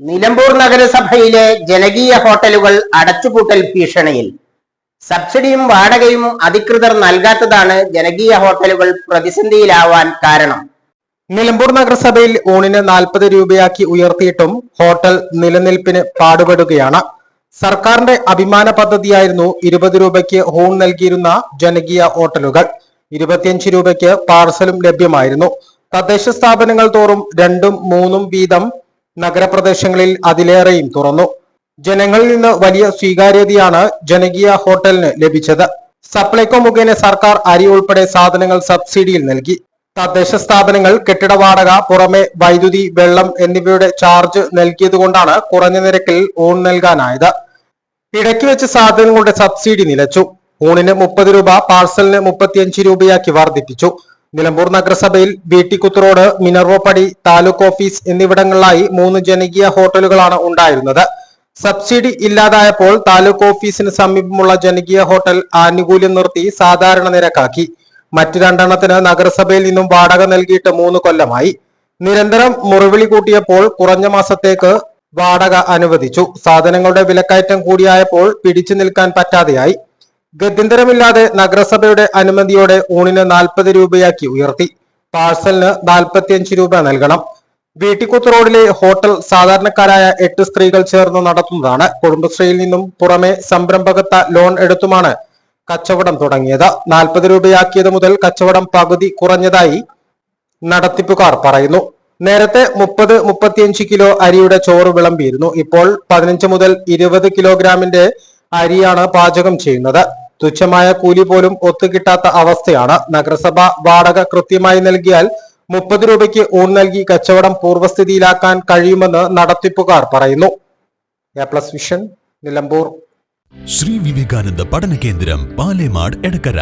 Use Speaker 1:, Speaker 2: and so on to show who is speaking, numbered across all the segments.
Speaker 1: നിലമ്പൂർ നഗരസഭയിലെ ജനകീയ ഹോട്ടലുകൾ അടച്ചുപൂട്ടൽ ഭീഷണിയിൽ. സബ്സിഡിയും വാടകയും അധികൃതർ നൽകാത്തതാണ് ജനകീയ ഹോട്ടലുകൾ പ്രതിസന്ധിയിലാവാൻ കാരണം.
Speaker 2: നിലമ്പൂർ നഗരസഭയിൽ ഊണിന് നാൽപ്പത് രൂപയാക്കി ഉയർത്തിയിട്ടും ഹോട്ടൽ നിലനിൽപ്പിന് പാടുപെടുകയാണ്. സർക്കാരിന്റെ അഭിമാന പദ്ധതിയായിരുന്നു ഇരുപത് രൂപയ്ക്ക് ഊൺ നൽകിയിരുന്ന ജനകീയ ഹോട്ടലുകൾ. ഇരുപത്തിയഞ്ച് രൂപയ്ക്ക് പാർസലും ലഭ്യമായിരുന്നു. തദ്ദേശ സ്ഥാപനങ്ങൾ തോറും രണ്ടും മൂന്നും വീതം നഗരപ്രദേശങ്ങളിൽ അതിലേറെയും തുറന്നു. ജനങ്ങളിൽ നിന്ന് വലിയ സ്വീകാര്യതയാണ് ജനകീയ ഹോട്ടലിന് ലഭിച്ചത്. സപ്ലൈകോ മുഖേന സർക്കാർ അരി ഉൾപ്പെടെ സാധനങ്ങൾ സബ്സിഡിയിൽ നൽകി. തദ്ദേശ സ്ഥാപനങ്ങൾ കെട്ടിട വാടക പുറമെ വൈദ്യുതി വെള്ളം എന്നിവയുടെ ചാർജ് നൽകിയതുകൊണ്ടാണ് കുറഞ്ഞ നിരക്കിൽ ഊൺ നൽകാനായത്. ഇടയ്ക്ക് വെച്ച് സാധനങ്ങളുടെ സബ്സിഡി നിലച്ചു. ഊണിന് മുപ്പത് രൂപ പാഴ്സലിന് മുപ്പത്തിയഞ്ച് രൂപയാക്കി വർദ്ധിപ്പിച്ചു. നിലമ്പൂർ നഗരസഭയിൽ വീട്ടിക്കുത്ത് റോഡ് മിനർവോപ്പടി താലൂക്ക് ഓഫീസ് എന്നിവിടങ്ങളിലായി മൂന്ന് ജനകീയ ഹോട്ടലുകളാണ് ഉണ്ടായിരുന്നത്. സബ്സിഡി ഇല്ലാതായപ്പോൾ താലൂക്ക് ഓഫീസിന് സമീപമുള്ള ജനകീയ ഹോട്ടൽ ആനുകൂല്യം നിർത്തി സാധാരണ നിരക്കാക്കി. മറ്റ് രണ്ടെണ്ണത്തിന് നഗരസഭയിൽ നിന്നും വാടക നൽകിയിട്ട് മൂന്ന് കൊല്ലമായി. നിരന്തരം മുറിവിളി കൂട്ടിയപ്പോൾ കുറഞ്ഞ മാസത്തേക്ക് വാടക അനുവദിച്ചു. സാധനങ്ങളുടെ വിലക്കയറ്റം കൂടിയായപ്പോൾ പിടിച്ചു നിൽക്കാൻ പറ്റാതെയായി. ഗത്യന്തരമില്ലാതെ നഗരസഭയുടെ അനുമതിയോടെ ഊണിന് നാൽപ്പത് രൂപയാക്കി ഉയർത്തി. പാഴ്സലിന് നാൽപ്പത്തിയഞ്ച് രൂപ നൽകണം. വീട്ടിക്കുത്ത് റോഡിലെ ഹോട്ടൽ സാധാരണക്കാരായ എട്ട് സ്ത്രീകൾ ചേർന്ന് നടത്തുന്നതാണ്. കുടുംബശ്രീയിൽ നിന്നും പുറമെ സംരംഭകത്ത ലോൺ എടുത്തുമാണ് കച്ചവടം തുടങ്ങിയത്. നാൽപ്പത് രൂപയാക്കിയത് മുതൽ കച്ചവടം പകുതി കുറഞ്ഞതായി നടത്തിപ്പുകാർ പറയുന്നു. നേരത്തെ മുപ്പത് മുപ്പത്തിയഞ്ച് കിലോ അരിയുടെ ചോറ് വിളമ്പിയിരുന്നു. ഇപ്പോൾ പതിനഞ്ച് മുതൽ ഇരുപത് കിലോഗ്രാമിന്റെ അരിയാണ് പാചകം ചെയ്യുന്നത്. തുച്ഛമായ കൂലി പോലും ഒത്തുകിട്ടാത്ത അവസ്ഥയാണ് നഗരസഭ വാടക കൃത്യമായി നൽകിയാൽ മുപ്പത് രൂപയ്ക്ക് ഊൺ നൽകി കച്ചവടം പൂർവസ്ഥിതിയിലാക്കാൻ കഴിയുമെന്ന് നടത്തിപ്പുകാർ പറയുന്നു. A plus vision Nilambur.
Speaker 3: Shri Vivekananda പഠന കേന്ദ്രം പാലേമാട് എടക്കര.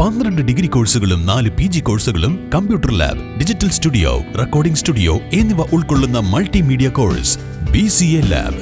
Speaker 3: പന്ത്രണ്ട് ഡിഗ്രി കോഴ്സുകളും നാല് പി ജി കോഴ്സുകളും computer lab digital studio recording studio എന്നിവ ഉൾക്കൊള്ളുന്ന multimedia course B C A lab.